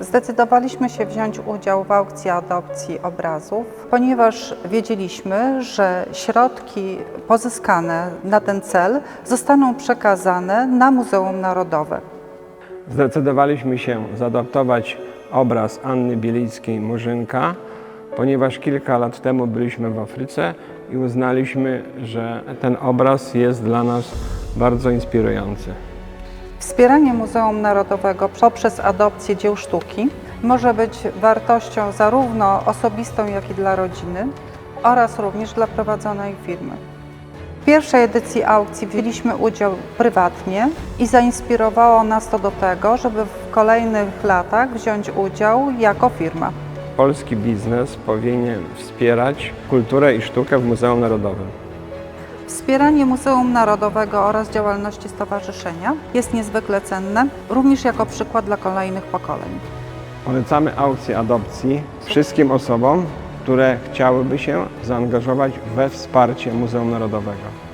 Zdecydowaliśmy się wziąć udział w aukcji adopcji obrazów, ponieważ wiedzieliśmy, że środki pozyskane na ten cel zostaną przekazane na Muzeum Narodowe. Zdecydowaliśmy się zaadoptować obraz Anny Bielickiej Murzynka, ponieważ kilka lat temu byliśmy w Afryce i uznaliśmy, że ten obraz jest dla nas bardzo inspirujący. Wspieranie Muzeum Narodowego poprzez adopcję dzieł sztuki może być wartością zarówno osobistą, jak i dla rodziny oraz również dla prowadzonej firmy. W pierwszej edycji aukcji wzięliśmy udział prywatnie i zainspirowało nas to do tego, żeby w kolejnych latach wziąć udział jako firma. Polski biznes powinien wspierać kulturę i sztukę w Muzeum Narodowym. Wspieranie Muzeum Narodowego oraz działalności stowarzyszenia jest niezwykle cenne, również jako przykład dla kolejnych pokoleń. Polecamy aukcję adopcji wszystkim osobom, które chciałyby się zaangażować we wsparcie Muzeum Narodowego.